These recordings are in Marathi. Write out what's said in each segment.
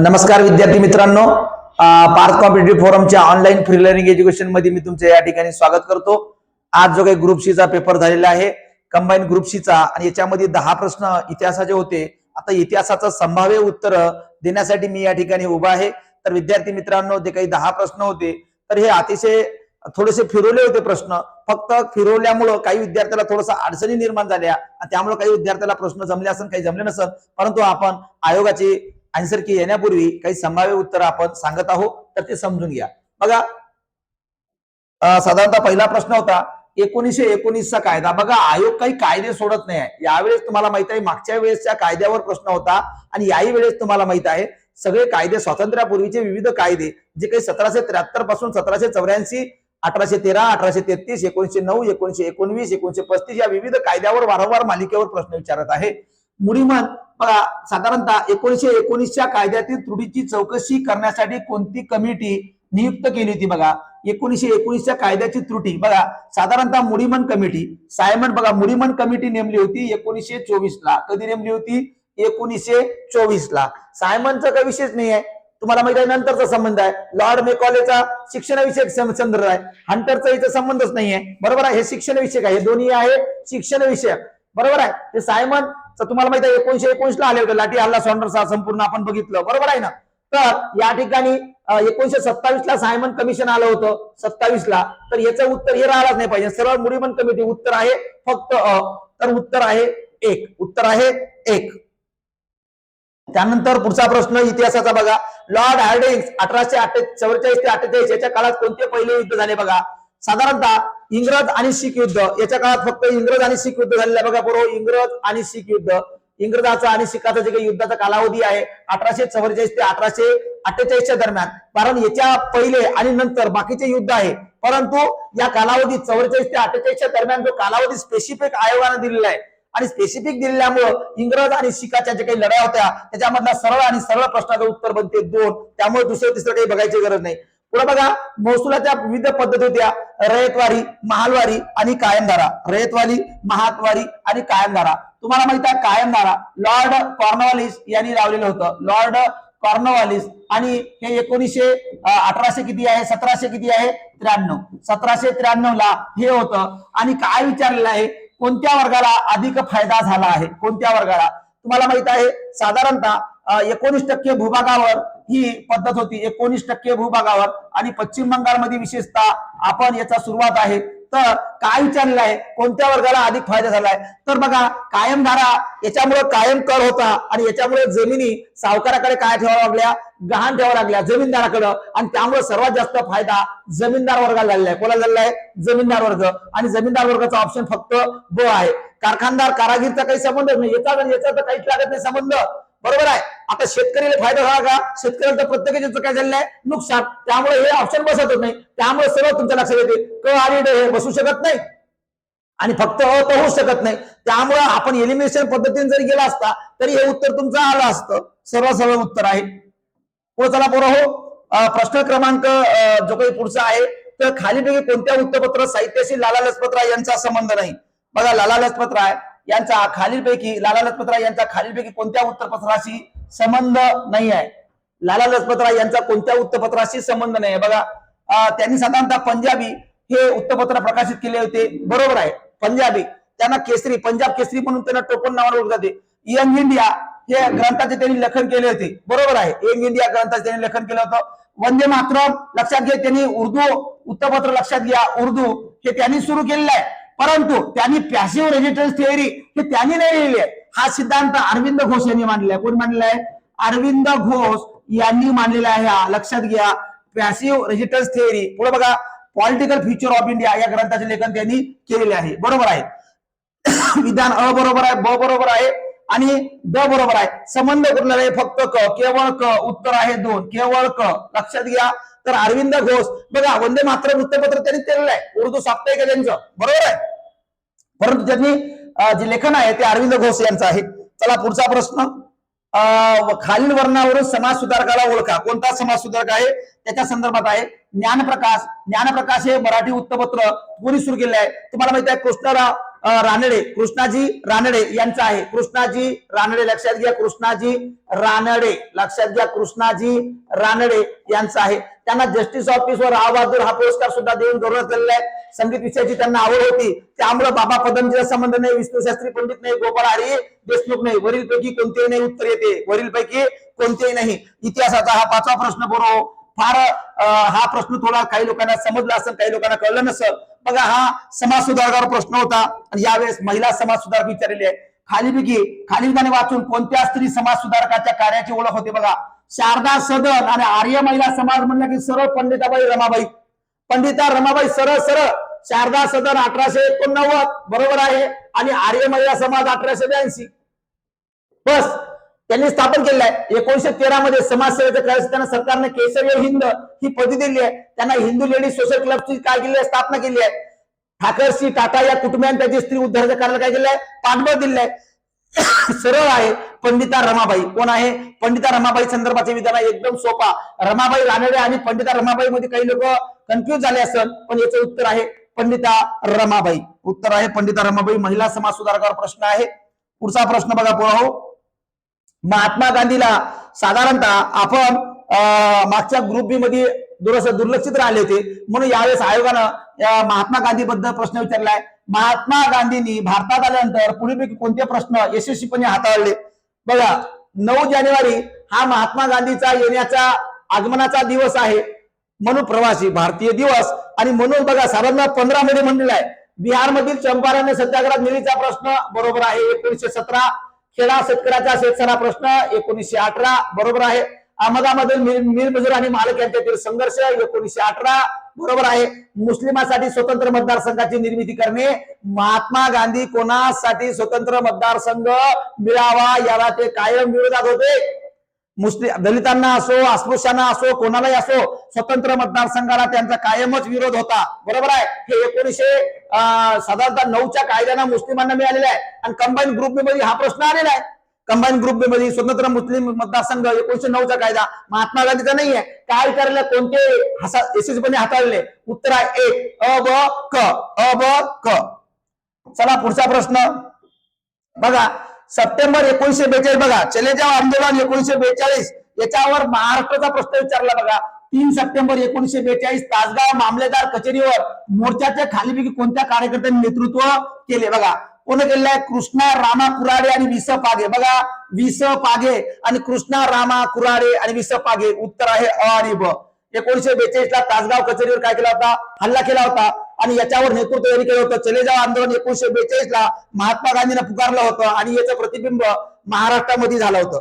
नमस्कार विद्यार्थी मित्रांनो. पार्थ कॉम्पिटेटिव्ह फोरमच्या ऑनलाईन फ्री लर्निंग एज्युकेशनमध्ये मी तुमचे या ठिकाणी स्वागत करतो. आज जो काही ग्रुप सी चा पेपर झालेला आहे कंबाईन ग्रुप सी चा आणि याच्यामध्ये दहा प्रश्न इतिहासाचे होते. आता इतिहासाचं संभाव्य उत्तर देण्यासाठी मी या ठिकाणी उभा आहे. तर विद्यार्थी मित्रांनो जे काही दहा प्रश्न होते तर हे अतिशय थोडेसे फिरवले होते प्रश्न. फक्त फिरवल्यामुळं काही विद्यार्थ्याला थोडंसं अडचणी निर्माण झाल्या त्यामुळे काही विद्यार्थ्याला प्रश्न जमले असं काही जमले नसन. परंतु आपण आयोगाची आन्सर की येण्यापूर्वी काही संभाव्य उत्तर आपण सांगत आहोत तर ते समजून घ्या. बघा साधारणतः पहिला प्रश्न होता एकोणीसशे एकोणीसचा कायदा. बघा आयोग काही कायदे सोडत नाही आहे. यावेळेस तुम्हाला माहीत आहे मागच्या वेळेसच्या कायद्यावर प्रश्न होता आणि याही वेळेस तुम्हाला माहीत आहे सगळे कायदे स्वातंत्र्यापूर्वीचे विविध कायदे जे काही सतराशे त्र्याहत्तरपासून सतराशे चौऱ्याऐंशी अठराशे तेरा अठराशे तेहतीस एकोणीशे नऊ एकोणीशे एकोणवीस एकोणीशे पस्तीस या विविध कायद्यावर वारंवार मालिकेवर प्रश्न विचारत आहे. मुडीमन बघा साधारणतः एकोणीशे एकोणीसच्या कायद्यातील त्रुटीची चौकशी करण्यासाठी कोणती कमिटी नियुक्त केली होती बघा? एकोणीशे एकोणीसच्या कायद्याची त्रुटी. बघा साधारणतः मुडीमन कमिटी सायमन बघा मुडीमन कमिटी नेमली होती एकोणीसशे चोवीस ला कधी नेमली होती? एकोणीसशे चोवीस ला सायमनचा काही विशेष नाही आहे तुम्हाला माहिती आहे नंतरचा संबंध आहे. लॉर्ड मेकॉलेचा शिक्षणाविषयक संदर्भ आहे. हंटरचा इथं संबंधच नाही आहे बरोबर आहे? हे शिक्षण विषयक आहे. हे दोन्ही आहे शिक्षण विषयक बरोबर आहे? ते सायमन तुम्हाला माहिती आहे एकोणीशे एकोणीस ला आले होते लाठी हल्ला सॉन्डरचा संपूर्ण आपण बघितलं. बरोबर आहे ना? तर या ठिकाणी एकोणीशे सत्तावीस ला सायमन कमिशन आलं होतं सत्तावीस ला तर याचं उत्तर हे राहिलाच नाही पाहिजे. सरळ मुडीमन कमिटी उत्तर आहे फक्त अ तर उत्तर आहे एक. उत्तर आहे एक. त्यानंतर पुढचा प्रश्न इतिहासाचा बघा. लॉर्ड हार्डिंग्स अठराशे चौवेचाळीस ते अठ्ठेचाळीस याच्या काळात कोणते पहिले युद्ध झाले बघा? साधारणतः इंग्रज आणि शीख युद्ध. याच्या काळात फक्त इंग्रज आणि शीख युद्ध झालेलं बघा बरोबर इंग्रज आणि शीख युद्ध. इंग्रजाचा आणि शिखाचा जे काही युद्धाचा कालावधी आहे अठराशे चव्वेचाळीस ते अठराशे अठ्ठेचाळीसच्या दरम्यान. कारण याच्या पहिले आणि नंतर बाकीचे युद्ध आहे. परंतु या कालावधी चव्वेचाळीस ते अठ्ठेचाळीसच्या दरम्यान जो कालावधी स्पेसिफिक आयोगाने दिलेला आहे. आणि स्पेसिफिक दिल्यामुळं इंग्रज आणि शिखाच्या जे काही लढाया होत्या त्याच्यामधला सरळ आणि सरळ प्रश्नाचं उत्तर बनते दोन. त्यामुळे दुसरं तिसरं काही बघायची गरज नाही. पुढे बघा महसुलाच्या विविध पद्धती होत्या. रयतवारी महालवारी आणि कायमधारा. रयतवारी महातवारी आणि कायमधारा. तुम्हाला माहीत आहे कायमधारा लॉर्ड कॉर्नवालिस यांनी लावलेलं होतं. लॉर्ड कॉर्नवालिस आणि हे एकोणीसशे अठराशे किती आहे? सतराशे किती आहे? त्र्याण्णव. सतराशे त्र्याण्णव ला हे होतं. आणि काय विचारलेलं आहे? कोणत्या वर्गाला अधिक फायदा झाला आहे? कोणत्या वर्गाला? तुम्हाला माहीत आहे साधारणतः एकोणीस टक्के भूभागावर ही पद्धत होती. एकोणीस टक्के भूभागावर आणि पश्चिम बंगालमध्ये विशेषतः आपण याचा सुरुवात आहे. तर काय विचारलेलं आहे? कोणत्या वर्गाला अधिक फायदा झालाय तर बघा कायमधारा याच्यामुळे कायम कर होता आणि याच्यामुळे जमिनी सावकाराकडे काय ठेवाव्या लागल्या? गहाण ठेवाव्या लागल्या जमीनदाराकडं. आणि त्यामुळे सर्वात जास्त फायदा जमीनदार वर्गाला झालेला आहे. कोणाला झालेला आहे? जमीनदार वर्ग. आणि जमीनदार वर्गाचा ऑप्शन फक्त ब आहे. कारखानदार कारागीरचा काही संबंध नाही. याचा याचा तर काहीच लागत नाही संबंध. बरोबर आहे. आता शेतकरीला फायदा झाला का? शेतकऱ्याला तर प्रत्येकाचं काय झालेलं आहे नुकसान. त्यामुळे हे ऑप्शन बसतच नाही. त्यामुळे सर्व तुमच्या लक्षात येते क आणि ड हे बसू शकत नाही. आणि फक्त अ तर होऊ शकत नाही. त्यामुळे आपण एलिमिनेशन पद्धतीने जरी गेला असता तरी हे उत्तर तुमचं आलं असतं. सर्व सर्व उत्तर आहे. पुढे चला पुरा हो. प्रश्न क्रमांक जो काही पुढचा आहे तर खालीपैकी कोणत्या वृत्तपत्र साहित्याशी लाला लजपतराय यांचा संबंध नाही? बघा लाला लजपतराय यांचा खालीलपैकी लाला लजपतराय यांचा खालीलपैकी कोणत्या वृत्तपत्राशी संबंध नाही आहे? लाला लजपतराय यांचा कोणत्या वृत्तपत्राशी संबंध नाही आहे? बघा त्यांनी साधारणतः पंजाबी हे वृत्तपत्र प्रकाशित केले होते. बरोबर आहे पंजाबी. त्यांना केसरी पंजाब केसरी म्हणून त्यांना टोपण नावाने ओळखले जाते. यंग इंडिया हे ग्रंथाचे त्यांनी लेखन केले होते. बरोबर आहे यंग इंडिया ग्रंथाचे त्यांनी लेखन केलं होतं. वंदे मातरम लक्षात घ्या त्यांनी उर्दू वृत्तपत्र लक्षात घ्या. उर्दू हे त्यांनी सुरू केलेलं आहे. परंतु त्यांनी पॅसिव्ह रेजिस्टन्स थिअरी हे त्यांनी नाही लिहिली आहे. हा सिद्धांत अरविंद घोष यांनी मांडलेला आहे. कोण मांडलेला आहे? अरविंद घोष यांनी मांडलेला आहे हा. लक्षात घ्या. पॅसिव्ह रेजिस्टन्स थिअरी पुढे बघा. पॉलिटिकल फ्युचर ऑफ इंडिया या ग्रंथाचे लेखन त्यांनी केलेले आहे. बरोबर आहे. विधान अ बरोबर आहे ब बरोबर आहे आणि द बरोबर आहे. संबंध कुठला आहे फक्त क केवळ क उत्तर आहे दोन. केवळ क. लक्षात घ्या. तर अरविंद घोष बघा वंदे मात्र वृत्तपत्र त्यांनी केलेलं आहे. उर्दू साप्ताहिक त्यांचं. बरोबर आहे? परंतु त्यांनी जे लेखन आहे ते अरविंद घोष यांचं आहे. चला पुढचा प्रश्न. अं, खालील वर्णावरून समाज सुधारकाला ओळखा. कोणता समाज सुधारक आहे? त्याच्या संदर्भात आहे. ज्ञानप्रकाश. ज्ञानप्रकाश हे मराठी वृत्तपत्र कोणी सुरू केले आहे? तुम्हाला माहिती आहे कृष्णराव रानडे कृष्णाजी रानडे यांचा आहे. कृष्णाजी रानडे लक्षात घ्या कृष्णाजी रानडे लक्षात घ्या कृष्णाजी रानडे यांचा आहे. त्यांना जस्टिस ऑफिस व राव बहादूर हा पुरस्कार सुद्धा देऊन गौरव केलेला आहे. संगीत विषयाची त्यांना आवड होती. त्यामुळे बाबा पदमजीचा संबंध नाही विष्णू शास्त्री पंडित नाही गोपाळ हरी देशमुख नाही. वरील पैकी कोणतेही नाही उत्तर येते. वरील पैकी कोणतेही नाही. इतिहासाचा हा पाचवा प्रश्न बरो फार हा प्रश्न थोडा काही लोकांना समजला असेल काही लोकांना कळलं नसेल. बघा हा समाज सुधारकावर प्रश्न होता आणि यावेळेस महिला समाज सुधारक विचारलेली आहे. खालीपैकी खालीलपणे वाचून कोणत्या स्त्री समाज सुधारकाच्या कार्याची ओळख होते बघा? शारदा सदन आणि आर्य महिला समाज म्हणलं की सरळ पंडिताबाई रमाबाई. पंडिता रमाबाई सरळ सरळ. शारदा सदन अठराशे एकोणनव्वद बरोबर आहे. आणि आर्य महिला समाज अठराशे ब्याऐंशी. बस त्यांनी स्थापन केलेलं आहे. एकोणीशे तेरा मध्ये समाजसेवेचं कार्य त्यांना सरकारने केसरी हिंद ही पदवी दिली आहे. त्यांना हिंदू लेडीज सोशल क्लबची काय केली आहे? स्थापना केली आहे. ठाकरसी टाटा या कुटुंबियांनी त्याची स्त्री उद्धार करायला काय केलंय पाठबळ दिलंय सरळ आहे. पंडिता रमाबाई. कोण आहे? पंडिता रमाबाई संदर्भाचे विधान आहे. एकदम सोपा. रमाबाई रानडे आणि पंडिता रमाबाई मध्ये काही लोक कन्फ्युज झाले असेल पण याचं उत्तर आहे पंडिता रमाबाई. उत्तर आहे पंडिता रमाबाई. महिला समाज सुधारकावर प्रश्न आहे. पुढचा प्रश्न बघा पुढे. महात्मा गांधीला साधारणतः आपण मागच्या ग्रुप बी मध्ये दुरस दुर्लक्षित राहिले होते. म्हणून यावेळेस आयोगानं या महात्मा गांधी बद्दल प्रश्न विचारलाय. महात्मा गांधींनी भारतात आल्यानंतर पुढीलपैकी कोणते प्रश्न यशस्वीपणे हाताळले? बघा नऊ जानेवारी हा महात्मा गांधीचा येण्याचा आगमनाचा दिवस आहे. म्हणून प्रवासी भारतीय दिवस. आणि म्हणून बघा साधारण पंधरा मध्ये म्हणलेला आहे बिहारमधील चंपारण सत्याग्रह निळीचा प्रश्न बरोबर आहे. एकोणीसशे सतरा. खेडा शेतकऱ्याचा शेतसरा प्रश्न एकोणीसशे अठरा. बरोबर आहे. अहमदामध्ये मीर मजूर आणि मालक यांच्यातील संघर्ष एकोणीसशे अठरा बरोबर आहे. मुस्लिमांसाठी स्वतंत्र मतदारसंघाची निर्मिती करणे महात्मा गांधी कोणासाठी स्वतंत्र मतदारसंघ मिळावा याला ते कायम विरोधात होते. मुस्लिम दलितांना असो अस्पृश्यांना असो कोणालाही असो स्वतंत्र मतदारसंघाला त्यांचा कायमच विरोध होता. बरोबर आहे? हे एकोणीसशे अं, साधारणतः नऊच्या कायद्यानं मुस्लिमांना मिळालेला आहे. आणि कंबाईन ग्रुपमध्ये हा प्रश्न आलेला आहे. कंबाईन ग्रुपमध्ये स्वतंत्र मुस्लिम मतदारसंघ एकोणीशे नऊचा कायदा. महात्मा गांधीचा नाहीये. काय करायला कोणते यशस्वीपणे हाताळले? उत्तर आहे एक अ ब क. अ ब क. चला पुढचा प्रश्न. बघा सप्टेंबर एकोणीशे बेचाळीस बघा चले जाव आंदोलन एकोणीशे बेचाळीस. याच्यावर महाराष्ट्राचा प्रश्न विचारला बघा. तीन सप्टेंबर एकोणीशे बेचाळीस तासगाव मामलेदार कचेरीवर मोर्चाच्या खालीपैकी कोणत्या कार्यकर्त्यांनी नेतृत्व केले? बघा कोण केलेलं आहे कृष्णा रामा कुराडे आणि विस पागे। बघा विस पागे आणि कृष्णा रामा कुराडे आणि विस पागे। उत्तर आहे अ आणि ब. एकोणीशे बेचाळीस ला तासगाव कचेरीवर काय केला होता? हल्ला केला होता. आणि याच्यावर नेतृत्व यांनी केलं होतं. चले जाव आंदोलन एकोणीशे बेचाळीस ला महात्मा गांधींना पुकारलं होतं आणि याचं प्रतिबिंब महाराष्ट्रामध्ये झालं होतं.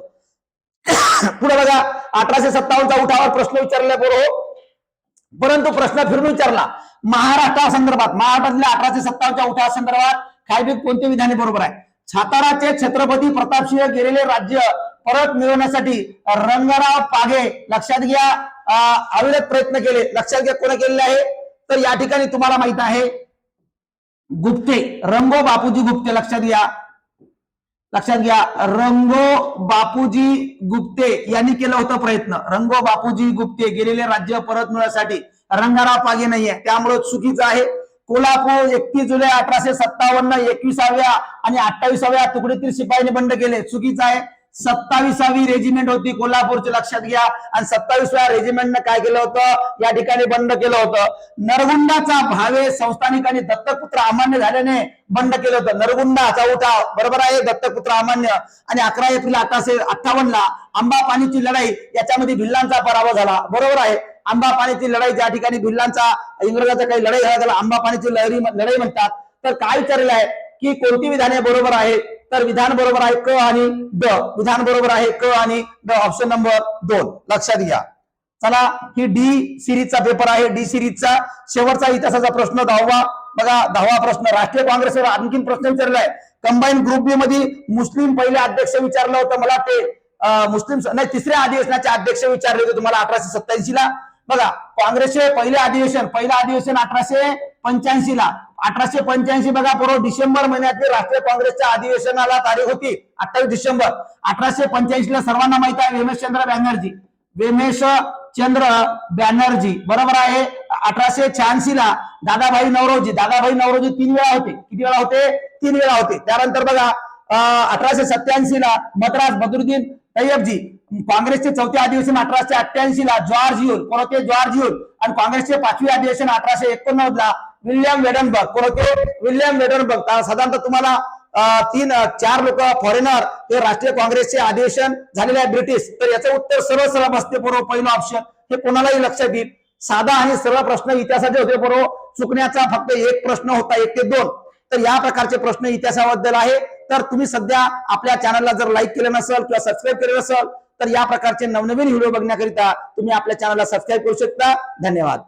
पुढे बघा अठराशे सत्तावन्नचा उठावर प्रश्न विचारला बरोबर हो. परंतु प्रश्न फिरून विचारला. महाराष्ट्रासंदर्भात महाराष्ट्रातल्या अठराशे सत्तावन्नच्या उठावासंदर्भात संदर्भात कोणते विधाने बरोबर आहे. साताराचे छत्रपती प्रतापसिंह गेलेले राज्य परत मिळवण्यासाठी रंगराव पागे लक्षात घ्या अविरत प्रयत्न केले. लक्षात घ्या कोण केलेले आहे? तर या ठिकाणी तुम्हाला माहीत आहे गुप्ते रंगो बापूजी गुप्ते लक्षात घ्या. लक्षात घ्या रंगो बापूजी गुप्ते यांनी केलं होतं प्रयत्न. रंगो बापूजी गुप्ते गेलेले राज्य परत मिळण्यासाठी रंगाराव पागे नाहीये त्यामुळे चुकीचं आहे. कोल्हापूर एकतीस जुलै अठराशे सत्तावन्न एकविसाव्या आणि अठ्ठावीसाव्या तुकडीतील शिपाईने बंड केले. चुकीचं आहे. सत्तावीसावी रेजिमेंट होती कोल्हापूरची लक्षात घ्या. आणि सत्तावीसव्या रेजिमेंटनं काय केलं होतं? या ठिकाणी बंड केलं होतं. नरगुंडाचा भावे संस्थानिकांनी दत्तकपुत्र अमान्य झाल्याने बंड केलं होतं. नरगुंडाचा उठाव बरोबर आहे? दत्तकपुत्र अमान्य. आणि अकरा एप्रिल अठराशे अठ्ठावन्न ला आंबा पाणीची लढाई याच्यामध्ये भिल्लांचा पराभव झाला. बरोबर आहे? आंबा पाणीची लढाई ज्या ठिकाणी भिल्लांचा इंग्रजाचा काही लढाई झाला त्याला आंबा पाण्याची लढाई लढाई म्हणतात. तर काय विचारलेलं आहे की कोणती विधाने बरोबर आहे? तर विधान बरोबर आहे क आणि ड. विधान बरोबर आहे क आणि ड. ऑप्शन नंबर दोन. लक्षात घ्या. चला ही डी सिरीजचा पेपर आहे. डी सिरीजचा शेवटचा इतिहासाचा प्रश्न दहावा. बघा दहावा प्रश्न. राष्ट्रीय काँग्रेसवर आणखीन प्रश्न विचारलाय. कंबाईन ग्रुप बी मध्ये मुस्लिम पहिले अध्यक्ष विचारलं होतं मला ते. मुस्लिम नाही तिसऱ्या अधिवेशनाचे अध्यक्ष विचारले होते तुम्हाला अठराशे सत्याऐंशी ला बघा काँग्रेसचे पहिले अधिवेशन पहिलं अधिवेशन अठराशे पंच्याऐंशी ला. अठराशे पंच्याऐंशी बघा पूर्व डिसेंबर महिन्यातील राष्ट्रीय काँग्रेसच्या अधिवेशनाला तारीख होती अठ्ठावीस डिसेंबर. अठराशे पंच्याऐंशी ला सर्वांना माहीत आहे वेमेशचंद्र बॅनर्जी. वेमेश चंद्र बॅनर्जी बरोबर आहे? अठराशे शहाऐंशी ला दादाभाई नवरोजी दादाभाई नवरोजी तीन वेळा होते. किती वेळा होते? तीन वेळा होते. त्यानंतर बघा अठराशे सत्याऐंशी ला मद्रास बदरुद्दीन तय्यबजी काँग्रेसचे चौथे अधिवेशन अठराशे अठ्ठ्याऐंशी ला जॉर्ज युन कोण होते जॉर्ज युन आणि काँग्रेसचे पाचवे अधिवेशन अठराशे एकोणनव्वद ला विल्यम वेडनबर्ग कोण होते विल्यम वेडनबर्ग. साधारणतः तुम्हाला तीन चार लोक फॉरेनर हे राष्ट्रीय काँग्रेसचे अधिवेशन झालेले आहे ब्रिटिश. तर याचं उत्तर सरळ सरळ बसते बरोबर पहिलं ऑप्शन हे कोणालाही लक्षात येईल. साधा आणि सरळ प्रश्न इतिहासाचे होते बरोबर. चुकण्याचा फक्त एक प्रश्न होता एक ते दोन. तर या प्रकारचे प्रश्न इतिहासाबद्दल आहे. तर तुम्ही सध्या आपल्या चॅनलला जर लाईक केलं नसेल किंवा सबस्क्राईब केलं नसेल तर या प्रकारचे नवनवीन व्हिडिओ बघण्याकरिता तुम्ही आपल्या चॅनलला सबस्क्राईब करू शकता. धन्यवाद.